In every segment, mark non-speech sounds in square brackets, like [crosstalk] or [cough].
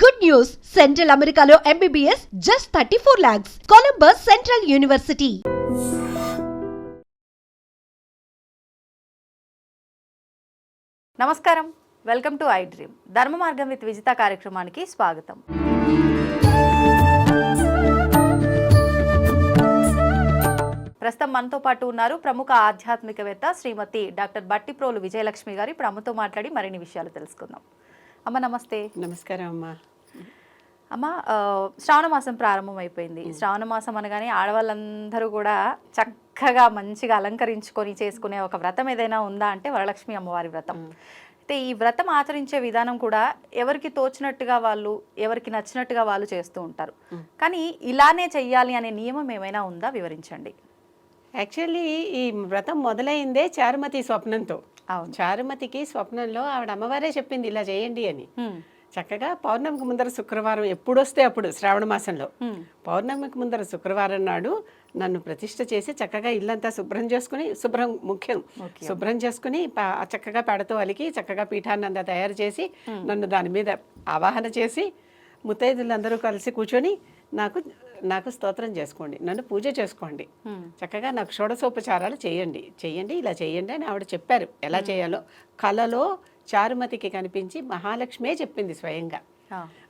Good news! Central Americano MBBS just 34 lakhs. Columbus Central University. నమస్కారం. Welcome to I dream Dharma Margam with Vijitha కార్యక్రమానికి స్వాగతం. ప్రస్తుతం మనతో పాటు ఉన్నారు ప్రముఖ ఆధ్యాత్మికవేత్త శ్రీమతి డాక్టర్ బట్టిప్రోలు విజయలక్ష్మి గారు. ఇప్పుడు అమ్మతో మాట్లాడి మరిన్ని విషయాలు తెలుసుకుందాం. అమ్మ నమస్తే. నమస్కారం అమ్మా. అమ్మ శ్రావణ మాసం ప్రారంభం అయిపోయింది శ్రావణ మాసం అనగానే ఆడవాళ్ళందరూ కూడా చక్కగా మంచిగా అలంకరించుకొని చేసుకునే ఒక వ్రతం ఏదైనా ఉందా అంటే వరలక్ష్మి అమ్మవారి వ్రతం. అయితే ఈ వ్రతం ఆచరించే విధానం కూడా ఎవరికి తోచినట్టుగా వాళ్ళు ఎవరికి నచ్చినట్టుగా వాళ్ళు చేస్తూ ఉంటారు. కానీ ఇలానే చెయ్యాలి అనే నియమం ఏమైనా ఉందా? వివరించండి. యాక్చువల్లీ ఈ వ్రతం మొదలైందే చారుమతి స్వప్నంతో. అవును. చారుమతికి స్వప్నంలో ఆవిడ అమ్మవారే చెప్పింది ఇలా చేయండి అని. చక్కగా పౌర్ణమికి ముందర శుక్రవారం ఎప్పుడొస్తే అప్పుడు శ్రావణ మాసంలో. పౌర్ణమికి ముందర శుక్రవారం నాడు నన్ను ప్రతిష్ఠ చేసి చక్కగా ఇల్లంతా శుభ్రం చేసుకుని శుభ్రం ముఖ్యం. శుభ్రం చేసుకుని చక్కగా పెడతో అలికి చక్కగా పీఠాన్ని అంతా తయారు చేసి నన్ను దాని మీద ఆవాహన చేసి ముత్తైదులందరూ కలిసి కూర్చొని నాకు నాకు స్తోత్రం చేసుకోండి. నన్ను పూజ చేసుకోండి. చక్కగా నాకు షోడసోపచారాలు చేయండి. చేయండి ఇలా చేయండి అని ఆవిడ చెప్పారు. ఎలా చేయాలో కలలో చారుమతికి కనిపించి మహాలక్ష్మే చెప్పింది స్వయంగా.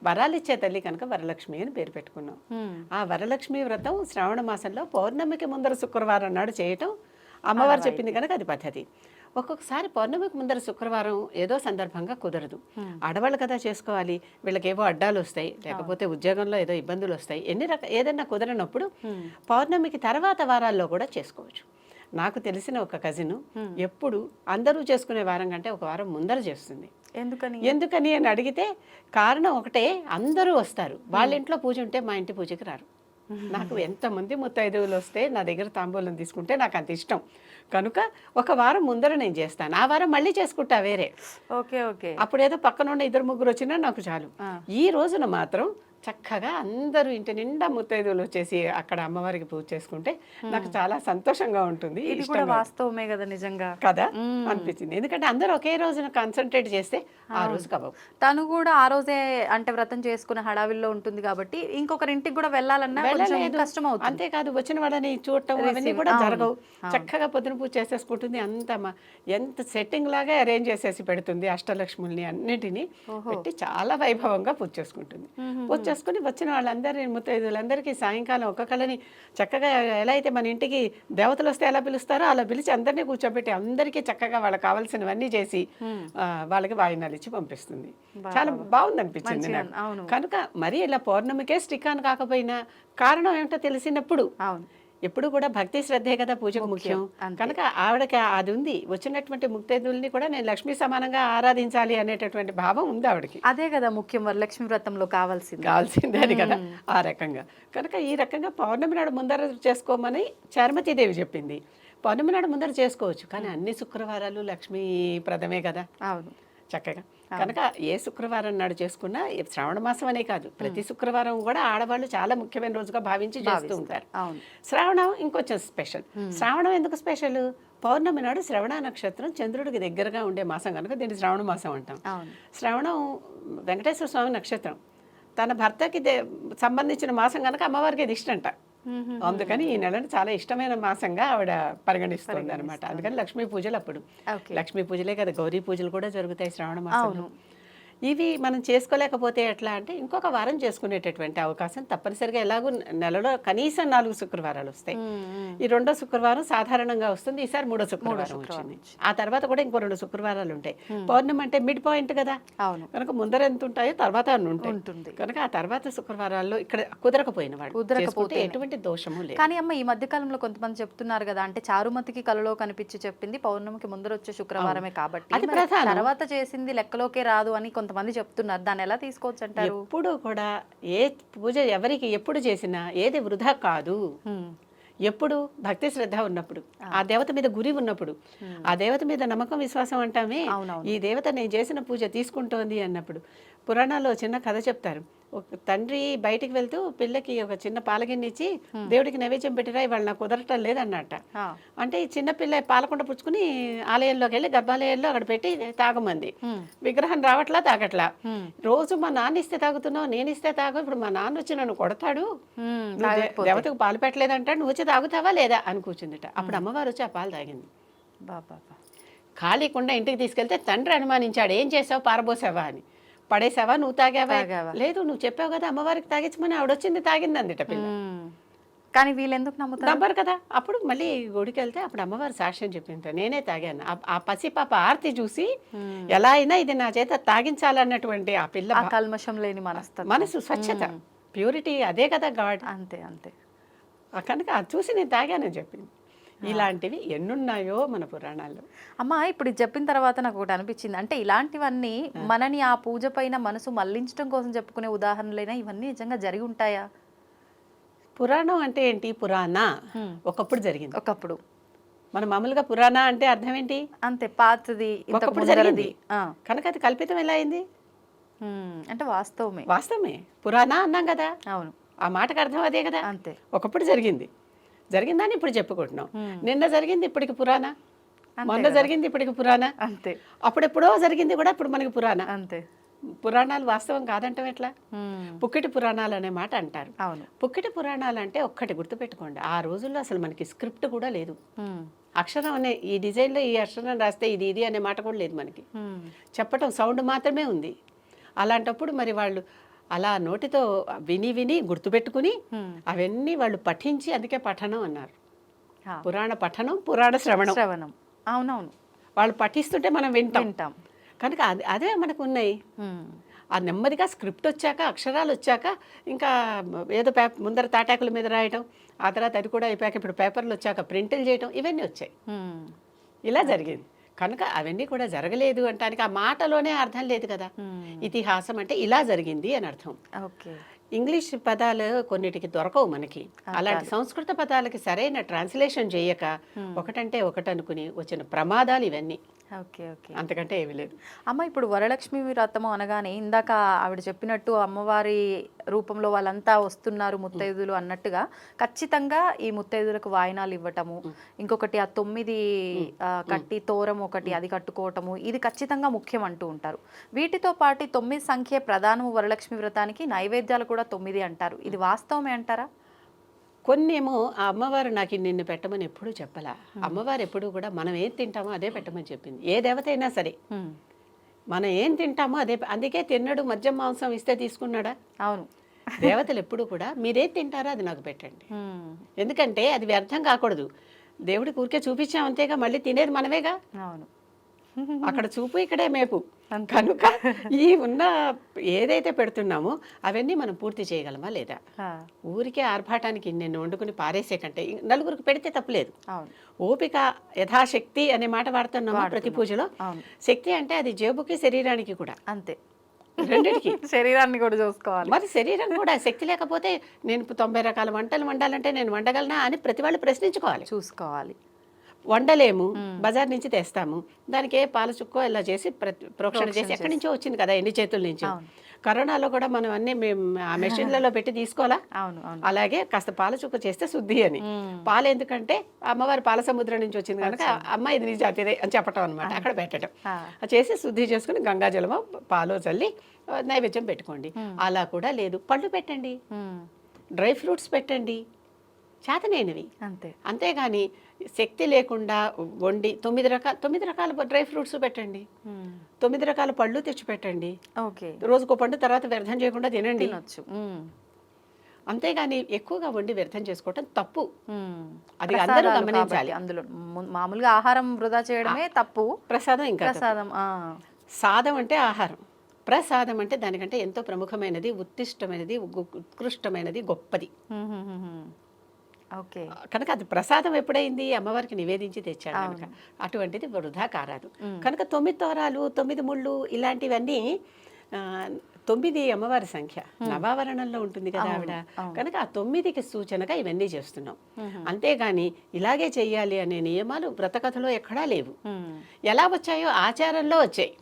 వరాలిచ్చే తల్లి కనుక వరలక్ష్మి అని పేరు పెట్టుకున్నాం. ఆ వరలక్ష్మి వ్రతం శ్రావణ మాసంలో పౌర్ణమికి ముందర శుక్రవారం నాడు చేయటం అమ్మవారు చెప్పింది కనుక అది పద్ధతి. ఒక్కొక్కసారి పౌర్ణమికి ముందర శుక్రవారం ఏదో సందర్భంగా కుదరదు. ఆడవాళ్ళు కదా చేసుకోవాలి. వీళ్ళకేవో అడ్డాలు వస్తాయి. లేకపోతే ఉద్యోగంలో ఏదో ఇబ్బందులు వస్తాయి. ఎన్ని రక ఏదైనా కుదరనప్పుడు పౌర్ణమికి తర్వాత వారాల్లో కూడా చేసుకోవచ్చు. నాకు తెలిసిన ఒక కజిన్ ఎప్పుడు అందరూ చేసుకునే వారం కంటే ఒక వారం ముందర చేస్తుంది. ఎందుకని? ఎందుకని అని అడిగితే కారణం ఒకటే అందరూ వస్తారు. వాళ్ళ ఇంట్లో పూజ ఉంటే మా ఇంటి పూజకి రారు. [laughs] నాకు ఎంతమంది ముత్తైదువులు వస్తే నా దగ్గర తాంబూలం తీసుకుంటే నాకు అంత ఇష్టం. కనుక ఒక వారం ముందర నేను చేస్తాను. ఆ వారం మళ్ళీ చేసుకుంటా వేరే. Okay okay. అప్పుడేదో పక్కన ఉన్న ఇద్దరు ముగ్గురు వచ్చినా నాకు చాలు. ఈ రోజున మాత్రం చక్కగా అందరూ ఇంటి నిండా ముత్తైదువులు వచ్చేసి అక్కడ అమ్మవారికి పూజ చేసుకుంటే నాకు చాలా సంతోషంగా ఉంటుంది. ఇది కూడా వాస్తవమే కదా నిజంగా. కదా అనిపించింది. ఎందుకంటే అందరూ ఒకే రోజున కాన్సన్ట్రేట్ చేస్తే ఆ రోజు కవ్వవు. తను కూడా ఆ రోజే అంటే వ్రతం చేసుకున్న హడావిల్లో ఉంటుంది కాబట్టి ఇంకొకరి ఇంటికి కూడా వెళ్ళాలన్నా. కష్టం అవుతుంది అంతేకాదు వచ్చిన వాళ్ళని చూడటం అవన్నీ కూడా జరగవు. చక్కగా పొద్దున పూజ చేసేసుకుంటుంది. అంత ఎంత సెట్టింగ్ లాగా అరేంజ్ చేసేసి పెడుతుంది అష్టలక్ష్ముల్ని అన్నిటినీ పెట్టి చాలా వైభవంగా పూజ చేసుకుంటుంది. పూజ చేసుకుని వచ్చిన వాళ్ళందరినీ ముత్తైదులందరికీ సాయంకాలం ఒక్కొక్కళ్ళని చక్కగా ఎలా అయితే మన ఇంటికి దేవతలు వస్తే ఎలా పిలుస్తారో అలా పిలిచి అందరినీ కూర్చోబెట్టి అందరికీ చక్కగా వాళ్ళకి కావాల్సినవన్నీ చేసి వాళ్ళకి వాయినాలు ఇచ్చి పంపిస్తుంది. చాలా బాగుంది అనిపించింది నాకు. కనుక మరి ఇలా పౌర్ణమికే స్టిక్ ఆన్ కాకపోయినా కారణం ఏమిటో తెలిసినప్పుడు అవును. ఎప్పుడు కూడా భక్తి శ్రద్ధే కదా పూజకు ముఖ్యం. కనుక ఆవిడకి అది ఉంది. వచ్చినటువంటి ముక్తేదుల్ని కూడా నేను లక్ష్మీ సమానంగా ఆరాధించాలి అనేటటువంటి భావం ఉంది ఆవిడకి. అదే కదా ముఖ్యం వరలక్ష్మి వ్రతంలో కావాల్సింది. కావాల్సిందే అది కదా ఆ రకంగా. కనుక ఈ రకంగా పౌర్ణమి నాడు ముందర చేసుకోమని చారుమతీదేవి చెప్పింది. పౌర్ణమి నాడు ముందర చేసుకోవచ్చు. కానీ అన్ని శుక్రవారాలు లక్ష్మీ ప్రదమే కదా. అవును. చక్కగా. కనుక ఏ శుక్రవారం నాడు చేసుకున్నా శ్రావణ మాసం అనే కాదు ప్రతి శుక్రవారం కూడా ఆడవాళ్ళు చాలా ముఖ్యమైన రోజుగా భావించి చేస్తూ ఉంటారు. శ్రావణం ఇంకొంచెం స్పెషల్. శ్రావణం ఎందుకు స్పెషల్? పౌర్ణమి నాడు శ్రవణ నక్షత్రం చంద్రుడికి దగ్గరగా ఉండే మాసం కనుక దీన్ని శ్రావణ మాసం అంటాం. శ్రవణం వెంకటేశ్వర స్వామి నక్షత్రం. తన భర్తకి దే- సంబంధించిన మాసం కనుక అమ్మవారికి ఇది ఇష్టంట. అందుకని ఈ నెలను చాలా ఇష్టమైన మాసంగా ఆవిడ పరిగణిస్తుంది. అనమాట అందుకని లక్ష్మీ పూజలు అప్పుడు. లక్ష్మీ పూజలే కదా గౌరీ పూజలు కూడా జరుగుతాయి శ్రావణ మాసంలో. ఇవి మనం చేసుకోలేకపోతే ఎట్లా అంటే ఇంకొక వారం చేసుకునేటటువంటి అవకాశం తప్పనిసరిగా ఎలాగో నెలలో కనీసం నాలుగు శుక్రవారాలు వస్తాయి. ఈ రెండో శుక్రవారం సాధారణంగా వస్తుంది ఈసారి మూడో శుక్రవారం వచ్చింది. ఆ తర్వాత కూడా ఇంకో రెండు శుక్రవారాలు ఉంటాయి. పౌర్ణమి అంటే మిడ్ పాయింట్ కదా. అవును. కనుక ముందర ఎంత ఉంటాయో తర్వాత అన్ని ఉంటాయి. ఉంటుంది. కనుక ఆ తర్వాత శుక్రవారాల్లో ఇక్కడ కుదరకపోయిన వాళ్ళు కుదరకపోతే ఎటువంటి దోషము లేదు. కానీ అమ్మ ఈ మధ్య కాలంలో కొంతమంది చెప్తున్నారు కదా అంటే చారుమతికి కలలో కనిపించి చెప్పింది పౌర్ణమికి ముందర వచ్చే శుక్రవారమే కాబట్టి అది. తర్వాత చేసింది లెక్కలోకే రాదు అని కొంతమంది చెప్తున్నారు. దాన్ని ఎలా తీసుకోవచ్చు అంటారు? ఎప్పుడు కూడా ఏ పూజ ఎవరికి ఎప్పుడు చేసినా ఏది వృధా కాదు. ఎప్పుడు భక్తి శ్రద్ధ ఉన్నప్పుడు ఆ. దేవత మీద గురి ఉన్నప్పుడు ఆ దేవత మీద నమ్మకం విశ్వాసం అంటామే. ఈ దేవత నేను చేసిన పూజ తీసుకుంటోంది అన్నప్పుడు పురాణాల్లో చిన్న కథ చెప్తారు. ఒక తండ్రి బయటికి వెళ్తూ పిల్లకి ఒక చిన్న పాలగిన్నె ఇచ్చి దేవుడికి నైవేద్యం పెట్టిరా ఇవాళ నాకు కుదరటం లేదన్నట్ట. అంటే ఈ చిన్న పిల్ల పాలకుండ పుచ్చుకుని ఆలయంలోకి వెళ్ళి గర్భాలయంలో అక్కడ పెట్టి తాగమంది. విగ్రహం రావట్లా తాగట్లా. రోజు మా నాన్న ఇస్తే తాగుతున్నావు నేను ఇస్తే తాగు ఇప్పుడు మా నాన్న వచ్చి నన్ను కొడతాడు. దేవతకు పాలు పెట్టలేదంటాడు నువ్వు వచ్చి తాగుతావా లేదా అని కూర్చుందిట. అప్పుడు అమ్మవారు వచ్చి ఆ పాలు తాగింది. బాబా ఖాళీ కుండ ఇంటికి తీసుకెళ్తే తండ్రి అనుమానించాడు ఏం చేసావు పారబోసావా? అని. పడేసావా? నువ్వు తాగావా. లేదు నువ్వు చెప్పావు కదా అమ్మవారికి తాగించమని ఆవిడొచ్చింది తాగింది అందిట పిల్ల. కానీ వీళ్ళు ఎందుకు నమ్ముతారు? నమ్మరు కదా. అప్పుడు మళ్ళీ గుడికి వెళ్తే అప్పుడు అమ్మవారు సాక్ష్యం చెప్పింది నేనే తాగాను. ఆ- పసిపాప ఆర్తి చూసి ఎలా అయినా ఇది నా చేత తాగించాలన్నటువంటి ఆ పిల్ల కల్మషం లేని మనస్తత్వం. మనసు స్వచ్ఛత ప్యూరిటీ అదే కదా గాడ్. అంతే అంతే. కనుక అది చూసి నేను తాగానని చెప్పింది. ఇలాంటివి ఎన్నున్నాయో మన పురాణాల్లో. అమ్మ ఇప్పుడు ఇది చెప్పిన తర్వాత నాకు ఒకటి అనిపించింది. అంటే ఇలాంటివన్నీ మనని ఆ పూజ పైన మనసు మళ్ళించడం కోసం చెప్పుకునే ఉదాహరణలైనా ఇవన్నీ నిజంగా జరిగి ఉంటాయా? పురాణం అంటే ఏంటి? పురాణ. ఒకప్పుడు జరిగింది. ఒకప్పుడు. మన మామూలుగా పురాణ అంటే అర్థం ఏంటి? అంతే పాతది ఒకప్పుడు జరిగింది. ఆ. కనుక అది కల్పితం ఎలా అయింది. అంటే వాస్తవమే. వాస్తవమే. పురాణ అన్నాం కదా. అవును. ఆ మాటకు అర్థం అదే కదా. అంతే. ఒకప్పుడు జరిగింది. జరిగిందని ఇప్పుడు చెప్పుకుంటున్నాం. నిన్న జరిగింది ఇప్పటికి పురాణ? మొన్న జరిగింది ఇప్పటికి పురాణ? అంతే. అప్పుడెప్పుడో జరిగింది కూడా ఇప్పుడు మనకి పురాణ. అంతే. పురాణాలు వాస్తవం కాదంటాం ఎట్లా. పుక్కిటి పురాణాలు అనే మాట అంటారు. అవును. పుక్కిటి పురాణాలు అంటే ఒక్కటి గుర్తుపెట్టుకోండి. ఆ రోజుల్లో అసలు మనకి స్క్రిప్ట్ కూడా లేదు. అక్షరం అనే ఈ డిజైన్లో ఈ అక్షరం రాస్తే ఇది ఇది అనే మాట కూడా లేదు మనకి. చెప్పటం సౌండ్ మాత్రమే ఉంది. అలాంటప్పుడు మరి వాళ్ళు అలా నోటితో విని విని గుర్తుపెట్టుకుని. అవన్నీ వాళ్ళు పఠించి అందుకే పఠనం అన్నారు. పురాణ పఠనం పురాణ శ్రవణం. శ్రవణం. అవునవును. వాళ్ళు పఠిస్తుంటే మనం వింటాం. వింటాం. కనుక అది అదే మనకు ఉన్నాయి. ఆ నెమ్మదిగా స్క్రిప్ట్ వచ్చాక అక్షరాలు వచ్చాక ఇంకా ఏదో పేప ముందర తాటాకుల మీద రాయటం ఆ తర్వాత అది కూడా అయిపోయాక ఇప్పుడు పేపర్లు వచ్చాక ప్రింట్లు చేయటం ఇవన్నీ వచ్చాయి. ఇలా జరిగింది. కనుక అవన్నీ కూడా జరగలేదు అంటానికి ఆ మాటలోనే అర్థం లేదు కదా. ఇతిహాసం అంటే ఇలా జరిగింది అని అర్థం. ఓకే. ఇంగ్లీష్ పదాలు కొన్నిటికి దొరకవు మనకి. అలాంటి సంస్కృత పదాలకి సరైన ట్రాన్స్లేషన్ చేయక ఒకటంటే ఒకటి అనుకుని వచ్చిన ప్రమాదాలు ఇవన్నీ. Okay okay. అంతకంటే ఏమీ లేదు. అమ్మ ఇప్పుడు వరలక్ష్మి వ్రతము అనగానే ఇందాక ఆవిడ చెప్పినట్టు అమ్మవారి రూపంలో వాళ్ళంతా వస్తున్నారు ముత్తైదులు అన్నట్టుగా ఖచ్చితంగా ఈ ముత్తైదులకు వాయినాలు ఇవ్వటము ఇంకొకటి ఆ తొమ్మిది కట్టి తోరం ఒకటి అది కట్టుకోవటము ఇది ఖచ్చితంగా ముఖ్యం అంటూ ఉంటారు. వీటితో పాటు తొమ్మిది సంఖ్య ప్రధానము వరలక్ష్మి వ్రతానికి నైవేద్యాలు కూడా తొమ్మిది అంటారు. ఇది వాస్తవమే అంటారా? కొన్నేమో ఆ అమ్మవారు నాకు నిన్ను పెట్టమని ఎప్పుడూ చెప్పలా. అమ్మవారు ఎప్పుడూ కూడా మనం ఏం తింటామో అదే పెట్టమని చెప్పింది. ఏ దేవత అయినా సరే. మనం ఏం తింటామో అదే అందుకే తిన్నాడు మద్యం మాంసం ఇస్తే తీసుకున్నాడా? అవును. దేవతలు ఎప్పుడూ కూడా మీరేం తింటారో అది నాకు పెట్టండి. ఎందుకంటే అది వ్యర్థం కాకూడదు. దేవుడికి ఊరికే చూపించాం అంతేగా మళ్ళీ తినేది మనమేగా? అవును. అక్కడ చూపు ఇక్కడే మేపు. కనుక ఈ ఉన్న ఏదైతే పెడుతున్నామో అవన్నీ మనం పూర్తి చేయగలమా లేదా? ఊరికే ఆర్భాటానికి నేను వండుకుని పారేసే కంటే నలుగురికి పెడితే తప్పులేదు. ఓపిక యథాశక్తి అనే మాట వాడుతున్నామా ప్రతి పూజలో. శక్తి అంటే అది జేబుకి శరీరానికి కూడా. అంతే. రెండిటికి. [laughs] శరీరాన్ని కూడా చూసుకోవాలి. మరి శరీరం కూడా శక్తి లేకపోతే నేను తొంభై రకాల వంటలు వండాలంటే నేను వండగలనా అని ప్రతి వాళ్ళు ప్రశ్నించుకోవాలి. చూసుకోవాలి. వండలేము బజార్ నుంచి తెస్తాము. దానికి ఏ పాల చుక్కో ఇలా చేసి ప్రోక్షణ చేసి ఎక్కడి నుంచో వచ్చింది కదా ఎన్ని చేతుల నుంచి. కరోనాలో కూడా మనం అన్ని మేము ఆ మెషిన్లలో పెట్టి తీసుకోవాలా? అలాగే కాస్త పాల చుక్క చేస్తే శుద్ధి అని. పాలు ఎందుకంటే అమ్మవారి పాల సముద్రం నుంచి వచ్చింది కనుక అమ్మ ఇది నీ జాతిదే అని చెప్పటం అనమాట అక్కడ పెట్టడం చేసి శుద్ధి చేసుకుని గంగాజలమో పాలు చల్లి నైవేద్యం పెట్టుకోండి. అలా కూడా లేదు. పళ్ళు పెట్టండి. డ్రై ఫ్రూట్స్ పెట్టండి. చేతనైనవి. అంతే. అంతేగాని శక్తి లేకుండా వండి తొమ్మిది రకాల తొమ్మిది రకాల డ్రై ఫ్రూట్స్ పెట్టండి. తొమ్మిది రకాల పళ్ళు తెచ్చి పెట్టండి. ఓకే. రోజుకో పండు తర్వాత వ్యర్థం చేయకుండా తినండి. తినొచ్చు. అంతేగాని ఎక్కువగా వండి వ్యర్థం చేసుకోవటం తప్పు. అది అందరూ గమనించాలి. అందులో మామూలుగా ఆహారం వృధా చేయడమే తప్పు. ప్రసాదం ఇంకా. ప్రసాదం. సాదం అంటే ఆహారం. ప్రసాదం అంటే దానికంటే ఎంతో ప్రముఖమైనది ఉత్తిష్టమైనది ఉత్కృష్టమైనది గొప్పది. కనుక అది ప్రసాదం ఎప్పుడైంది? అమ్మవారికి నివేదించి తెచ్చాడు కనుక అటువంటిది వృధా కారాదు. కనుక తొమ్మిది తోరాలు తొమ్మిది ముళ్ళు ఇలాంటివన్నీ తొమ్మిది అమ్మవారి సంఖ్య. నవావరణంలో ఉంటుంది కదా ఆవిడ. కనుక ఆ తొమ్మిదికి సూచనగా ఇవన్నీ చేస్తున్నాం. అంతేగాని ఇలాగే చెయ్యాలి అనే నియమాలు వ్రతకథలో ఎక్కడా లేవు. ఎలా వచ్చాయో ఆచారంలో వచ్చాయి.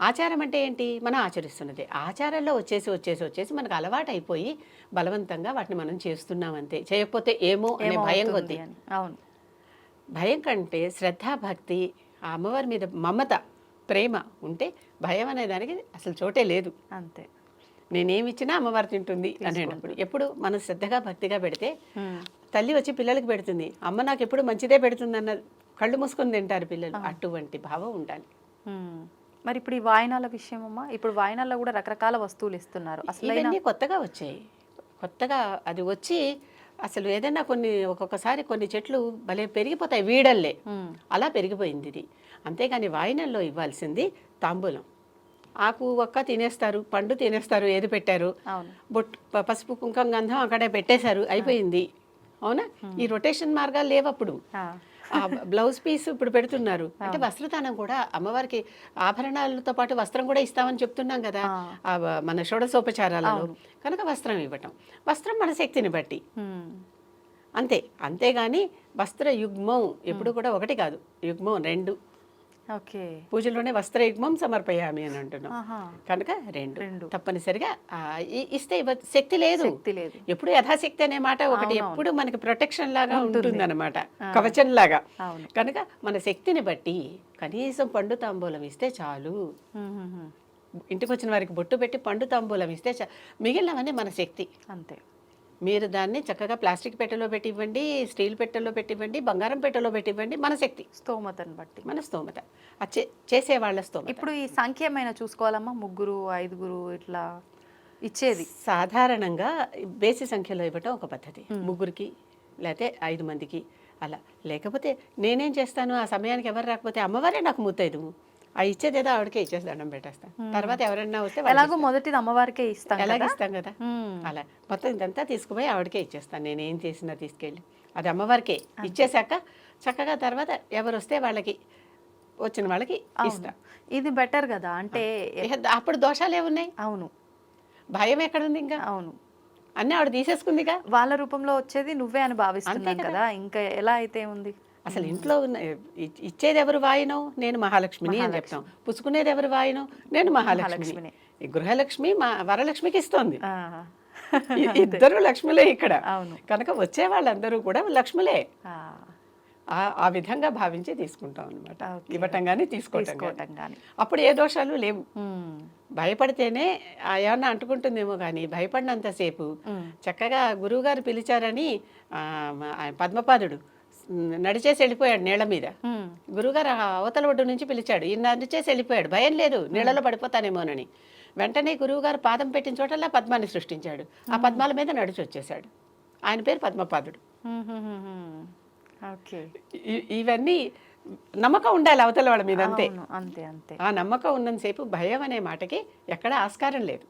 ఆచారం అంటే ఏంటి? మనం ఆచరిస్తున్నది. ఆచారంలో వచ్చేసి వచ్చేసి వచ్చేసి మనకు అలవాటు అయిపోయి బలవంతంగా వాటిని మనం చేస్తున్నాం అంతే. చేయకపోతే ఏమో అనే భయం కొద్ది. అని. అవును. భయం కంటే శ్రద్ధ భక్తి ఆ అమ్మవారి మీద మమత ప్రేమ ఉంటే భయం అనే దానికి అసలు చోటే లేదు. అంతే. నేనేమి ఇచ్చినా అమ్మవారు తింటుంది అనేటప్పుడు ఎప్పుడు మనం శ్రద్ధగా భక్తిగా పెడితే తల్లి వచ్చి పిల్లలకి పెడుతుంది. అమ్మ నాకు ఎప్పుడు మంచిదే పెడుతుంది అన్న కళ్ళు మూసుకొని తింటారు పిల్లలు. అటువంటి భావం ఉండాలి. మరి ఇప్పుడు ఈ వాయినాల విషయం అమ్మా ఇప్పుడు వాయినాల్లో కూడా రకరకాల వస్తువులు ఇస్తున్నారు. ఇవన్నీ కొత్తగా వచ్చాయి. కొత్తగా అది వచ్చి అసలు ఏదైనా కొన్ని ఒక్కొక్కసారి కొన్ని చెట్లు భలే పెరిగిపోతాయి వీడల్లే. అలా పెరిగిపోయింది ఇది. అంతేగాని వాయినల్లో ఇవ్వాల్సింది తాంబూలం. ఆకు ఒక్క తినేస్తారు పండు తినేస్తారు ఏది పెట్టారు? ప- పసుపు కుంకుమ గంధం అక్కడే పెట్టేశారు అయిపోయింది. అవునా? ఈ రొటేషన్ మార్గాలు లేవప్పుడు. బ్లౌజ్ పీస్ ఇప్పుడు పెడుతున్నారు. అంటే వస్త్రదానం కూడా అమ్మవారికి ఆభరణాలతో పాటు వస్త్రం కూడా ఇస్తామని చెప్తున్నాం కదా. మన షోడశోపచారాలలో కనుక వస్త్రం ఇవ్వటం. వస్త్రం మన శక్తిని బట్టి. అంతే. అంతేగాని వస్త్ర యుగ్మం ఎప్పుడు కూడా ఒకటి కాదు. యుగ్మం రెండు. పూజలోనే వస్త్ర యుగ్మం సమర్పయామి అని అంటున్నాం. కనుక రెండు. రెండు. తప్పనిసరిగా ఇస్తే శక్తి లేదు. ఎప్పుడు యథాశక్తి అనే మాట ఒకటి ఎప్పుడు మనకి ప్రొటెక్షన్ లాగా ఉంటుంది. అనమాట కవచం లాగా. కనుక మన శక్తిని బట్టి కనీసం పండు తాంబూలం ఇస్తే చాలు. ఇంటికి వచ్చిన వారికి బొట్టు పెట్టి పండు తాంబూలం ఇస్తే మిగిలినవన్నీ మన శక్తి. అంతే. మీరు దాన్ని చక్కగా ప్లాస్టిక్ పెట్టెలో పెట్టివ్వండి స్టీల్ పెట్టెలో పెట్టివ్వండి బంగారం పెట్టెలో పెట్టివ్వండి మన శక్తి. స్తోమతను బట్టి. మన స్తోమత. చేసే వాళ్ళ స్తోమత. ఇప్పుడు ఈ సంఖ్యమైన చూసుకోవాలమ్మా ముగ్గురు ఐదుగురు ఇట్లా ఇచ్చేది. సాధారణంగా బేసి సంఖ్యలో ఇవ్వటం ఒక పద్ధతి. ముగ్గురికి లేకపోతే ఐదు మందికి అలా. లేకపోతే నేనేం చేస్తాను? ఆ సమయానికి ఎవరు రాకపోతే అమ్మవారే నాకు ముత్తైదు ఆ ఇచ్చేది ఏదో ఆవిడకే ఇచ్చేసి దండం పెట్టేస్తాను తర్వాత ఎవరైనా వస్తే ఎలాగో మొదటిది అమ్మవారికే ఇస్తాం ఎలాగ ఇస్తాం కదా. అలా. మొత్తం ఇదంతా తీసుకుపోయి ఆవిడకే ఇచ్చేస్తాను. నేను ఏం చేసినా తీసుకెళ్ళి. అది అమ్మవారికే. ఇచ్చేసాక చక్కగా తర్వాత ఎవరు వస్తే వాళ్ళకి వచ్చిన వాళ్ళకి ఇస్తా. ఇది బెటర్ కదా? అంటే అప్పుడు దోషాలు ఏమున్నాయి? అవును. భయం ఎక్కడుంది ఇంకా? అవును. అన్నీ ఆవిడ తీసేసుకుందిగా? వాళ్ళ రూపంలో వచ్చేది నువ్వే అని భావిస్తున్నాం కదా? ఇంకా ఎలా అయితే ఉంది? అసలు ఇంట్లో ఉన్న ఇచ్చేది ఎవరు వాయినం? నేను మహాలక్ష్మిని అని చెప్తాం. పుచ్చుకునేది ఎవరు వాయినం? నేను మహాలక్ష్మిని. గృహలక్ష్మి మా వరలక్ష్మికి ఇస్తోంది. [laughs] ఇద్దరు లక్ష్ములే ఇక్కడ. అవును. కనుక వచ్చే వాళ్ళందరూ కూడా లక్ష్ములే. ఆ, విధంగా భావించి తీసుకుంటాం అనమాట. ఇవ్వటం కానీ తీసుకోవటం కానీ అప్పుడు ఏ దోషాలు లేవు. భయపడితేనే ఏమన్నా అంటుకుంటుందేమో కానీ భయపడినంతసేపు చక్కగా గురువుగారు పిలిచారని పద్మపాదుడు నడిచేసి వెళ్ళిపోయాడు నీళ్ళ మీద. గురువుగారు ఆ అవతల ఒడ్డు నుంచి పిలిచాడు ఈయన నడిచేసి వెళ్ళిపోయాడు భయం లేదు నీళ్ళలో పడిపోతానేమోనని. వెంటనే గురువుగారు పాదం పెట్టిన చోటల్లా పద్మాన్ని సృష్టించాడు. ఆ పద్మాల మీద నడిచి వచ్చేసాడు ఆయన పేరు పద్మపాదుడు. ఇవన్నీ నమ్మకం ఉండాలి అవతల వాళ్ళ మీద అంతే. అంతే అంతే. ఆ నమ్మకం ఉన్నంతసేపు భయం అనే మాటకి ఎక్కడ ఆస్కారం లేదు.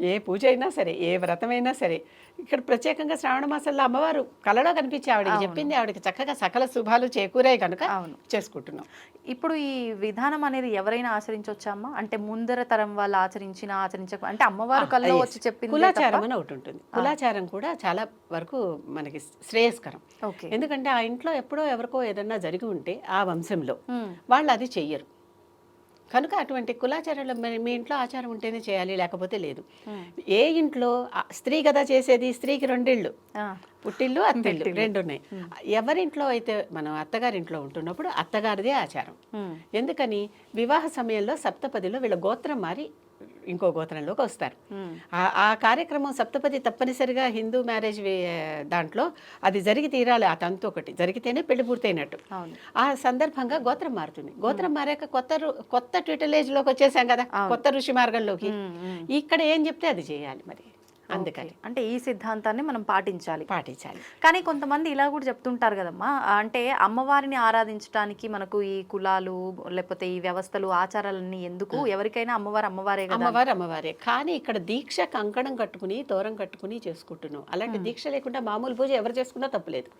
ఏ పూజ అయినా సరే ఏ వ్రతమైనా సరే ఇక్కడ ప్రత్యేకంగా శ్రావణ మాసంలో అమ్మవారు కలలో కనిపించి ఆవిడకి చెప్పింది ఆవిడకి చక్కగా సకల శుభాలు చేకూరాయి కనుక అవును. చేసుకుంటున్నాం. ఇప్పుడు ఈ విధానం అనేది ఎవరైనా ఆచరించవచ్చమ్మా అంటే ముందర తరం వాళ్ళు ఆచరించిన ఆచరించక అంటే అమ్మవారు yes. వచ్చి చెప్పింది కులాచారం అని ఒకటి ఉంటుంది. కులాచారం కూడా చాలా వరకు మనకి శ్రేయస్కరం. ఓకే. ఎందుకంటే ఆ ఇంట్లో ఎప్పుడో ఎవరికో ఏదన్నా జరిగి ఉంటే ఆ వంశంలో. వాళ్ళు అది చెయ్యరు. కనుక అటువంటి కులాచారంలో మీ ఇంట్లో ఆచారం ఉంటేనే చేయాలి లేకపోతే లేదు. ఏ ఇంట్లో స్త్రీ కదా చేసేది? స్త్రీకి రెండిళ్ళు. ఆ, పుట్టిల్లు అత్తిల్లు రెండు ఉన్నాయి ఎవరింట్లో అయితే మనం అత్తగారింట్లో ఉంటున్నప్పుడు అత్తగారిదే ఆచారం. ఎందుకని? వివాహ సమయంలో సప్తపదిలో వీళ్ళ గోత్రం మారి ఇంకో గోత్రంలోకి వస్తారు. ఆ- ఆ కార్యక్రమం సప్తపది తప్పనిసరిగా హిందూ మ్యారేజ్ దాంట్లో అది జరిగి తీరాలి. ఆ తంతు ఒకటి. జరిగితేనే పెళ్ళి పూర్తయినట్టు. ఆ సందర్భంగా గోత్రం మారుతుంది. గోత్రం మారాక కొత్త కొత్త ట్విటలేజ్లోకి వచ్చేసాం కదా? కొత్త ఋషి మార్గంలోకి. ఇక్కడ ఏం చెప్తే అది చేయాలి మరి. అందుకని. అంటే ఈ సిద్ధాంతాన్ని మనం పాటించాలి. పాటించాలి. కానీ కొంతమంది ఇలా కూడా చెప్తుంటారు కదమ్మా. అంటే అమ్మవారిని ఆరాధించడానికి మనకు ఈ కులాలు లేకపోతే ఈ వ్యవస్థలు ఆచారాలన్నీ ఎందుకు? ఎవరికైనా అమ్మవారు అమ్మవారే అమ్మవారు అమ్మవారే. కానీ ఇక్కడ దీక్ష కంకణం కట్టుకుని తోరం కట్టుకుని చేసుకుంటున్నాం. అలాంటి దీక్ష లేకుండా మామూలు పూజ ఎవరు చేసుకున్నా తప్పులేదు.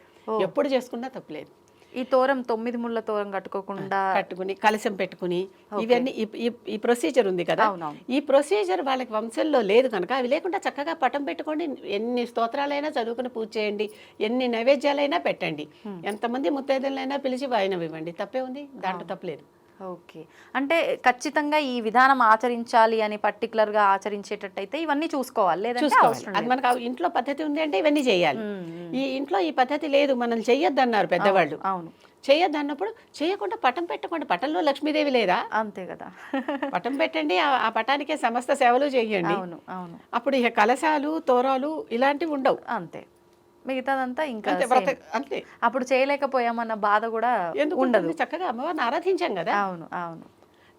ఎప్పుడు చేసుకున్నా తప్పులేదు. ఈ తోరం తొమ్మిది ముళ్ళ తోరం కట్టుకోకుండా కట్టుకుని కలశం పెట్టుకుని ఇవన్నీ ఈ- ప్రొసీజర్ ఉంది కదా. ఈ ప్రొసీజర్ వాళ్ళకి వంశంలో లేదు కనుక అవి లేకుండా చక్కగా పటం పెట్టుకోండి ఎన్ని స్తోత్రాలైనా చదువుకుని పూజ చేయండి ఎన్ని నైవేద్యాలైనా పెట్టండి. ఎంతమంది ముత్తైదులైనా పిలిచి వాయినం ఇవ్వండి. తప్పే ఉంది? దాంట్లో తప్పలేదు ఓకే. అంటే ఖచ్చితంగా ఈ విధానం ఆచరించాలి అని పర్టికులర్గా ఆచరించేటట్టయితే ఇవన్నీ చూసుకోవాలి అవసరం అది లేదు. మనకు ఇంట్లో పద్ధతి ఉంది అంటే ఇవన్నీ చేయాలి. ఈ ఇంట్లో ఈ పద్ధతి లేదు మనం చెయ్యొద్దు అన్నారు పెద్దవాళ్ళు. అవును చేయొద్దు అన్నప్పుడు చేయకుండా పటం పెట్టకుండా పటంలో లక్ష్మీదేవి లేదా? అంతే కదా. పటం పెట్టండి ఆ ఆ పటానికే సమస్త సేవలు చేయండి. అవును అవును. అప్పుడు ఇక కలశాలు తోరాలు ఇలాంటివి ఉండవు. అంతే. మిగతాదంతా ఇంకా అంతే అప్పుడు చేయలేకపోయామన్న బాధ కూడా ఎందుకు? ఉండదు? చక్కగా అమ్మవారిని ఆరాధించాం కదా. అవును అవును.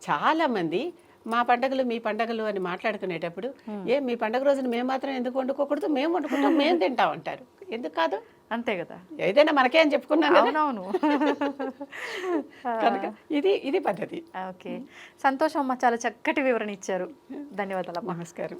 చాలా మంది మా పండగలు మీ పండగలు అని మాట్లాడుకునేటప్పుడు ఏ మీ పండగ రోజున మేము మాత్రం ఎందుకు వండుకోకూడదు? మేము వండుకుంటాం మేము తింటాం అంటారు. ఎందుకు కాదు? అంతే కదా. ఏదైనా మనకే అని చెప్పుకున్నాం అవునవును. [laughs] కనుక ఇది ఇది పద్ధతి. ఓకే. సంతోషం అమ్మ చాలా చక్కటి వివరణ ఇచ్చారు. ధన్యవాదాలమ్మా నమస్కారం.